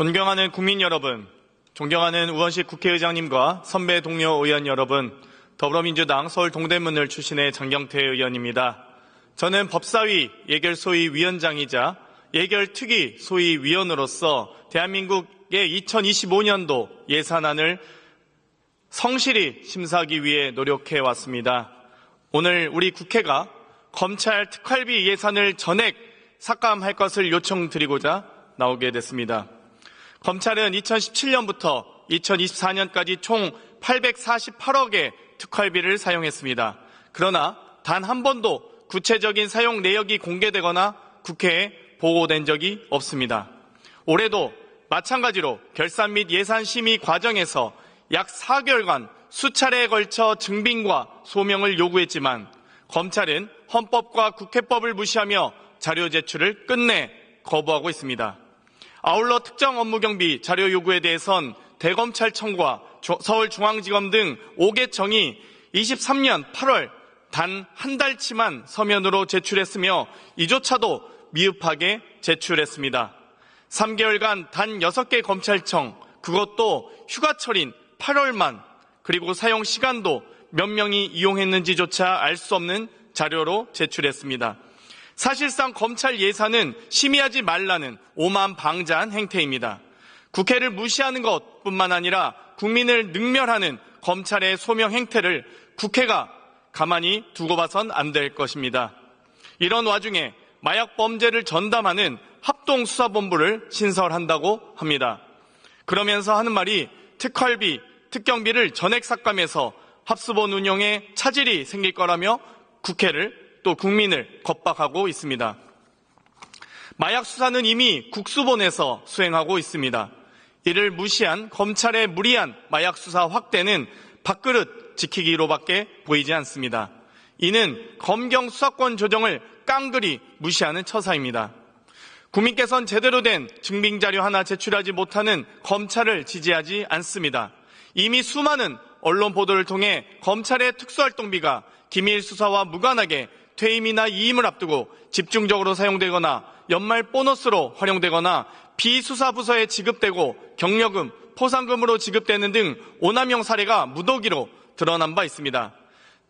존경하는 국민 여러분, 존경하는 우원식 국회의장님과 선배 동료 의원 여러분, 더불어민주당 서울 동대문을 출신의 장경태 의원입니다. 저는 법사위 예결소위 위원장이자 예결특위 소위 위원으로서 대한민국의 2025년도 예산안을 성실히 심사하기 위해 노력해 왔습니다. 오늘 우리 국회가 검찰 특활비 예산을 전액 삭감할 것을 요청드리고자 나오게 됐습니다. 검찰은 2017년부터 2024년까지 총 848억의 특활비를 사용했습니다. 그러나 단 한 번도 구체적인 사용 내역이 공개되거나 국회에 보고된 적이 없습니다. 올해도 마찬가지로 결산 및 예산 심의 과정에서 약 4개월간 수차례에 걸쳐 증빙과 소명을 요구했지만 검찰은 헌법과 국회법을 무시하며 자료 제출을 끝내 거부하고 있습니다. 아울러 특정 업무 경비 자료 요구에 대해선 대검찰청과 서울중앙지검 등 5개 청이 23년 8월 단 한 달치만 서면으로 제출했으며 이조차도 미흡하게 제출했습니다. 3개월간 단 6개 검찰청, 그것도 휴가철인 8월만, 그리고 사용 시간도 몇 명이 이용했는지조차 알 수 없는 자료로 제출했습니다. 사실상 검찰 예산은 심의하지 말라는 오만 방자한 행태입니다. 국회를 무시하는 것뿐만 아니라 국민을 능멸하는 검찰의 소명 행태를 국회가 가만히 두고 봐선 안 될 것입니다. 이런 와중에 마약 범죄를 전담하는 합동수사본부를 신설한다고 합니다. 그러면서 하는 말이 특활비, 특경비를 전액 삭감해서 합수본 운영에 차질이 생길 거라며 국회를 또 국민을 겁박하고 있습니다. 마약 수사는 이미 국수본에서 수행하고 있습니다. 이를 무시한 검찰의 무리한 마약 수사 확대는 밥그릇 지키기로밖에 보이지 않습니다. 이는 검경 수사권 조정을 깡그리 무시하는 처사입니다. 국민께서는 제대로 된 증빙자료 하나 제출하지 못하는 검찰을 지지하지 않습니다. 이미 수많은 언론 보도를 통해 검찰의 특수활동비가 기밀 수사와 무관하게 퇴임이나 이임을 앞두고 집중적으로 사용되거나 연말 보너스로 활용되거나 비수사 부서에 지급되고 경력금, 포상금으로 지급되는 등 오남용 사례가 무더기로 드러난 바 있습니다.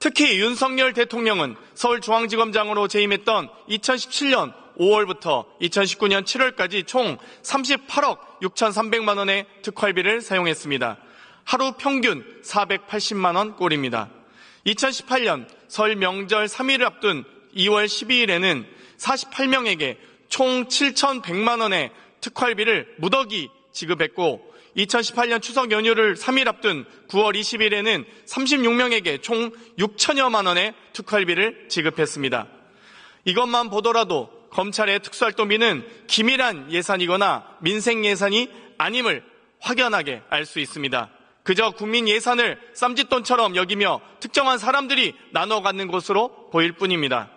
특히 윤석열 대통령은 서울중앙지검장으로 재임했던 2017년 5월부터 2019년 7월까지 총 38억 6,300만 원의 특활비를 사용했습니다. 하루 평균 480만 원 꼴입니다. 2018년 설 명절 3일을 앞둔 2월 12일에는 48명에게 총 7,100만 원의 특활비를 무더기 지급했고 2018년 추석 연휴를 3일 앞둔 9월 20일에는 36명에게 총 6천여만 원의 특활비를 지급했습니다. 이것만 보더라도 검찰의 특수활동비는 기밀한 예산이거나 민생 예산이 아님을 확연하게 알 수 있습니다. 그저 국민 예산을 쌈짓돈처럼 여기며 특정한 사람들이 나눠 갖는 것으로 보일 뿐입니다.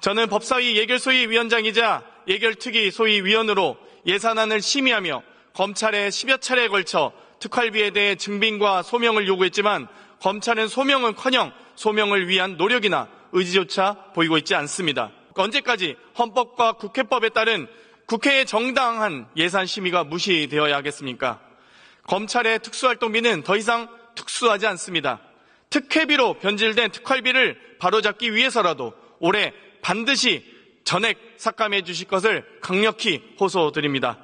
저는 법사위 예결소위 위원장이자 예결특위 소위 위원으로 예산안을 심의하며 검찰에 10여 차례에 걸쳐 특활비에 대해 증빙과 소명을 요구했지만 검찰은 소명은커녕 소명을 위한 노력이나 의지조차 보이고 있지 않습니다. 언제까지 헌법과 국회법에 따른 국회의 정당한 예산 심의가 무시되어야 하겠습니까? 검찰의 특수활동비는 더 이상 특수하지 않습니다. 특혜비로 변질된 특활비를 바로잡기 위해서라도 올해 반드시 전액 삭감해 주실 것을 강력히 호소드립니다.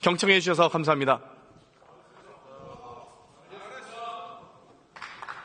경청해 주셔서 감사합니다.